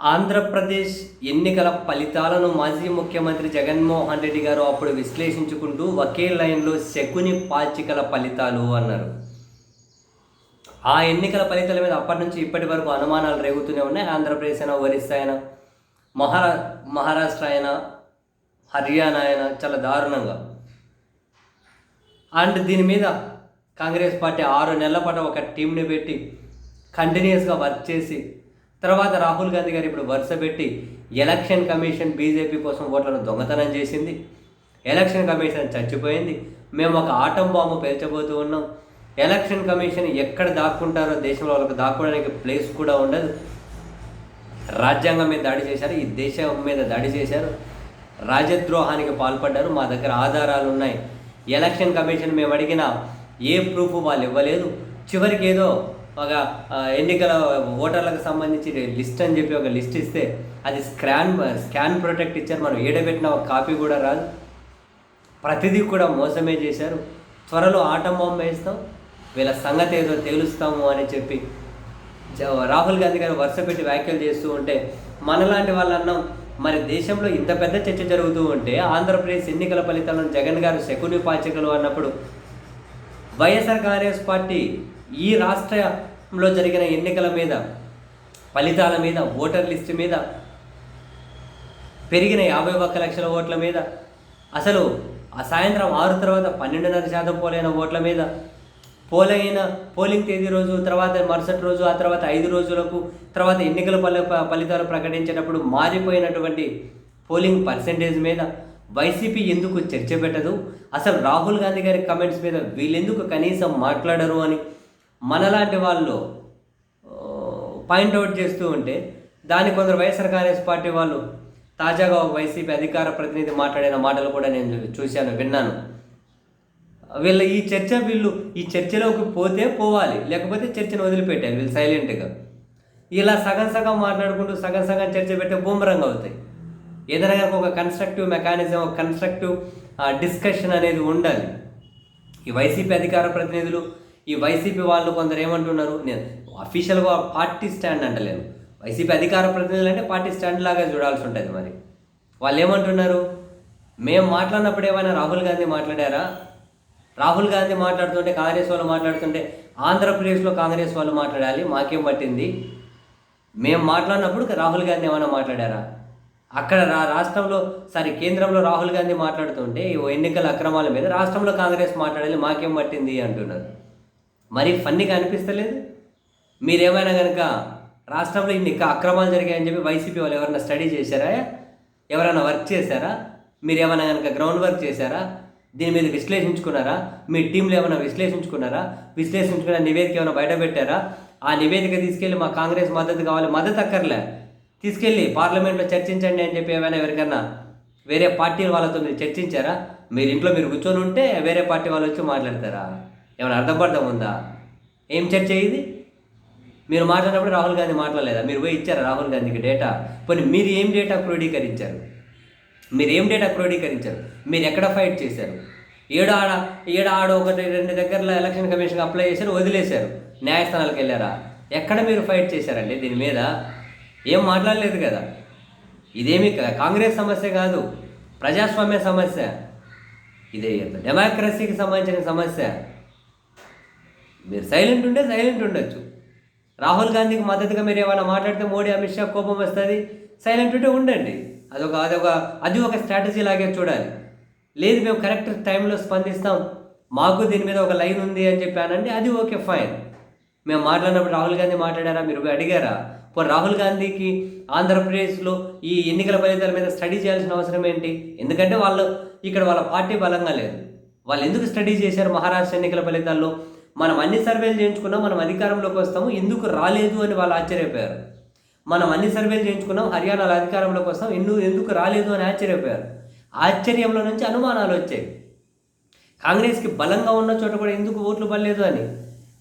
ఆంధ్రప్రదేశ్ ఎన్నికల ఫలితాలను మాజీ ముఖ్యమంత్రి జగన్మోహన్ రెడ్డి గారు అప్పుడు విశ్లేషించుకుంటూ ఒకే లైన్లో శకుని పాచికల ఫలితాలు అన్నారు. ఆ ఎన్నికల ఫలితాల మీద అప్పటి నుంచి ఇప్పటి వరకు అనుమానాలు రేగుతూనే ఉన్నాయి. ఆంధ్రప్రదేశ్ అయినా ఒరిస్సా అయినా మహారా మహారాష్ట్ర అయినా హర్యానా అయినా చాలా దారుణంగా. అండ్ దీని మీద కాంగ్రెస్ పార్టీ ఆరు నెలల పాటు ఒక టీంని పెట్టి కంటిన్యూస్గా వర్క్ చేసి తర్వాత రాహుల్ గాంధీ గారు ఇప్పుడు వరుస పెట్టి ఎలక్షన్ కమిషన్ బీజేపీ కోసం ఓట్లను దొంగతనం చేసింది. ఎలక్షన్ కమిషన్ చచ్చిపోయింది. మేము ఒక ఆటం బాంబు పేల్చబోతూ ఉన్నాం. ఎలక్షన్ కమిషన్ ఎక్కడ దాక్కుంటారో దేశంలో వాళ్ళకి దాక్కోవడానికి ప్లేస్ కూడా ఉండదు. రాజ్యాంగం మీద దాడి చేశారు. ఈ దేశం మీద దాడి చేశారు. రాజద్రోహానికి పాల్పడ్డారు. మా దగ్గర ఆధారాలు ఉన్నాయి. ఎలక్షన్ కమిషన్ మేము అడిగిన ఏ ప్రూఫ్ వాళ్ళు ఇవ్వలేదు. చివరికి ఏదో ఒక ఎన్నికల ఓటర్లకు సంబంధించి లిస్ట్ అని చెప్పి ఒక లిస్ట్ ఇస్తే అది స్కాన్ స్కాన్ ప్రొటెక్ట్ ఇచ్చారు. మనం ఏడబెట్టిన ఒక కాపీ కూడా రాదు. ప్రతిదీ కూడా మోసమే చేశారు. త్వరలో ఆటం బాంబు వేస్తాం. వీళ్ళ సంగతి ఏదో తేలుస్తాము అని చెప్పి రాహుల్ గాంధీ గారు వరుస పెట్టి వ్యాఖ్యలు చేస్తూ ఉంటే మనలాంటి వాళ్ళు అన్నాం మరి దేశంలో ఇంత పెద్ద చర్చ జరుగుతూ ఉంటే ఆంధ్రప్రదేశ్ ఎన్నికల ఫలితాలను జగన్ గారు శకుని పాచికలు అన్నప్పుడు వైఎస్ఆర్ కాంగ్రెస్ పార్టీ ఈ రాష్ట్రంలో జరిగిన ఎన్నికల మీద ఫలితాల మీద ఓటర్ లిస్ట్ మీద పెరిగిన యాభై ఒక్క లక్షల ఓట్ల మీద అసలు ఆ సాయంత్రం ఆరు తర్వాత పన్నెండున్నర శాతం పోలైన ఓట్ల మీద పోలైన పోలింగ్ తేదీ రోజు తర్వాత మరుసటి రోజు ఆ తర్వాత ఐదు రోజులకు తర్వాత ఎన్నికల ఫల ఫలితాలు ప్రకటించేటప్పుడు మారిపోయినటువంటి పోలింగ్ పర్సంటేజ్ మీద వైసీపీ ఎందుకు చర్చ పెట్టదు? అసలు రాహుల్ గాంధీ గారి కమెంట్స్ మీద వీళ్ళెందుకు కనీసం మాట్లాడరు అని మనలాంటి వాళ్ళు పాయింట్అవుట్ చేస్తూ ఉంటే దాన్ని కొందరు వైఎస్ఆర్ కాంగ్రెస్ పార్టీ వాళ్ళు తాజాగా ఒక వైసీపీ అధికార ప్రతినిధి మాట్లాడిన మాటలు కూడా నేను చూశాను విన్నాను. వీళ్ళ ఈ చర్చ వీళ్ళు ఈ చర్చలోకి పోతే పోవాలి లేకపోతే చర్చను వదిలిపెట్టాలి వీళ్ళు సైలెంట్గా. ఇలా సగం సగం మాట్లాడుకుంటూ సగం సగం చర్చ పెట్టే బూమరంగా అవుతాయి. ఏదైనా కనుక ఒక కన్స్ట్రక్టివ్ మెకానిజం ఒక కన్స్ట్రక్టివ్ డిస్కషన్ అనేది ఉండాలి. ఈ వైసీపీ అధికార ప్రతినిధులు ఈ వైసీపీ వాళ్ళు కొందరు ఏమంటున్నారు? నేను అఫీషియల్గా పార్టీ స్టాండ్ అంటలేను. వైసీపీ అధికార ప్రతినిధులు అంటే పార్టీ స్టాండ్ లాగా చూడాల్సి ఉంటుంది మరి. వాళ్ళు ఏమంటున్నారు? మేము మాట్లాడినప్పుడు ఏమైనా రాహుల్ గాంధీ మాట్లాడారా? రాహుల్ గాంధీ మాట్లాడుతుంటే కాంగ్రెస్ వాళ్ళు మాట్లాడుతుంటే ఆంధ్రప్రదేశ్లో కాంగ్రెస్ వాళ్ళు మాట్లాడాలి మాకేం పట్టింది? మేము మాట్లాడినప్పుడు రాహుల్ గాంధీ ఏమైనా మాట్లాడారా? అక్కడ రా రాష్ట్రంలో సారీ కేంద్రంలో రాహుల్ గాంధీ మాట్లాడుతుంటే ఓ ఎన్నికల అక్రమాల మీద రాష్ట్రంలో కాంగ్రెస్ మాట్లాడాలి మాకేం పట్టింది అంటున్నారు. మరి ఫన్నీగా అనిపిస్తలేదు? మీరేమైనా కనుక రాష్ట్రంలో ఇన్ని అక్రమాలు జరిగాయని చెప్పి వైసీపీ వాళ్ళు ఎవరైనా స్టడీ చేశారా? ఎవరైనా వర్క్ చేశారా? మీరు ఏమైనా కనుక గ్రౌండ్ వర్క్ చేశారా? దీని మీద విశ్లేషించుకున్నారా? మీ టీంలో ఏమైనా విశ్లేషించుకున్నారా? విశ్లేషించుకున్న నివేదిక ఏమైనా బయట పెట్టారా? ఆ నివేదిక తీసుకెళ్ళి మా కాంగ్రెస్ మద్దతు కావాలి మద్దతు అక్కర్లే. తీసుకెళ్ళి పార్లమెంట్లో చర్చించండి అని చెప్పి ఏమైనా ఎవరికన్నా వేరే పార్టీల వాళ్ళతో మీరు చర్చించారా? మీరు ఇంట్లో మీరు కూర్చొని ఉంటే వేరే పార్టీ వాళ్ళు వచ్చి మాట్లాడతారా? ఏమైనా అర్థపడతాం ఉందా? ఏం చర్చ ఇది? మీరు మాట్లాడినప్పుడు రాహుల్ గాంధీ మాట్లాడలేదా? మీరు పోయి ఇచ్చారా రాహుల్ గాంధీకి డేటా? పోనీ మీరు ఏం డేటా క్రోడీకరించారు? మీరు ఏం డేటా క్రోడీకరించారు? మీరు ఎక్కడ ఫైట్ చేశారు? ఏడు ఆడ ఏడు ఆడ ఒకటి రెండు దగ్గరలో ఎలక్షన్ కమిషన్ అప్లై చేశారు వదిలేశారు. న్యాయస్థానాలకు వెళ్ళారా? ఎక్కడ మీరు ఫైట్ చేశారండి దీని మీద? ఏం మాట్లాడలేదు కదా. ఇదేమి కాంగ్రెస్ సమస్య కాదు. ప్రజాస్వామ్య సమస్య. ఇదే డెమోక్రసీకి సంబంధించిన సమస్య. మీరు సైలెంట్ ఉంటే సైలెంట్ ఉండొచ్చు. రాహుల్ గాంధీకి మద్దతుగా మీరు ఏమైనా మాట్లాడితే మోడీ అమిత్ షా కోపం వస్తుంది. సైలెంట్ ఉంటే ఉండండి. అదొక అదొక అది ఒక స్ట్రాటజీ లాగే చూడాలి. లేదు మేము కరెక్ట్ టైంలో స్పందిస్తాం. మాకు దీని మీద ఒక లైన్ ఉంది అని చెప్పానండి అది ఓకే ఫైన్ మేము మాట్లాడినప్పుడు రాహుల్ గాంధీ మాట్లాడారా? మీరు అడిగారా? ఇప్పుడు రాహుల్ గాంధీకి ఆంధ్రప్రదేశ్లో ఈ ఎన్నికల ఫలితాల మీద స్టడీ చేయాల్సిన అవసరం ఏంటి? ఎందుకంటే వాళ్ళు ఇక్కడ వాళ్ళ పార్టీ బలంగా లేదు. వాళ్ళు ఎందుకు స్టడీ చేశారు మహారాష్ట్ర ఎన్నికల ఫలితాల్లో? మనం అన్ని సర్వేలు చేయించుకున్నాం మనం అధికారంలోకి వస్తాము ఎందుకు రాలేదు అని వాళ్ళు ఆశ్చర్యపోయారు. మనం అన్ని సర్వేలు చేయించుకున్నాం హర్యానాలో అధికారంలోకి వస్తాం ఎందుకు ఎందుకు రాలేదు అని ఆశ్చర్యపోయారు. ఆశ్చర్యంలో నుంచి అనుమానాలు వచ్చాయి. కాంగ్రెస్కి బలంగా ఉన్న చోట కూడా ఎందుకు ఓట్లు పడలేదు అని.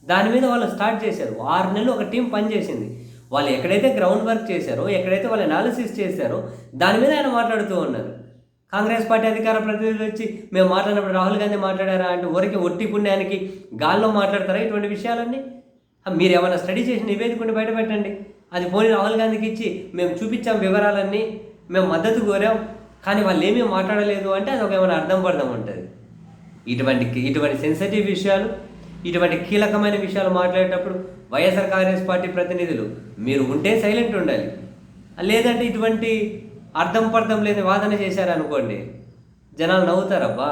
దాని మీద వాళ్ళు స్టార్ట్ చేశారు. ఆరు నెలలు ఒక టీం పనిచేసింది. వాళ్ళు ఎక్కడైతే గ్రౌండ్ వర్క్ చేశారో ఎక్కడైతే వాళ్ళు అనాలిసిస్ చేశారో దాని మీద ఆయన మాట్లాడుతూ ఉన్నారు. కాంగ్రెస్ పార్టీ అధికార ప్రతినిధులు వచ్చి మేము మాట్లాడినప్పుడు రాహుల్ గాంధీ మాట్లాడారా? అంటే ఊరికి ఒట్టి పుణ్యానికి గాల్లో మాట్లాడతారా ఇటువంటి విషయాలన్నీ? మీరు ఏమైనా స్టడీ చేసి నివేదిక ఉంటే అది పోనీ రాహుల్ గాంధీకి ఇచ్చి మేము చూపించాం వివరాలన్నీ మేము మద్దతు కోరాం కానీ వాళ్ళు ఏమీ మాట్లాడలేదు అంటే అది ఒక ఏమైనా అర్థం పడదాం ఉంటుంది. ఇటువంటి ఇటువంటి సెన్సిటివ్ విషయాలు ఇటువంటి కీలకమైన విషయాలు మాట్లాడేటప్పుడు వైఎస్ఆర్ కాంగ్రెస్ పార్టీ ప్రతినిధులు మీరు ఉంటే సైలెంట్ ఉండాలి. లేదంటే ఇటువంటి అర్థం పర్థం లేని వాదన చేశారనుకోండి జనాలు నవ్వుతారబ్బా.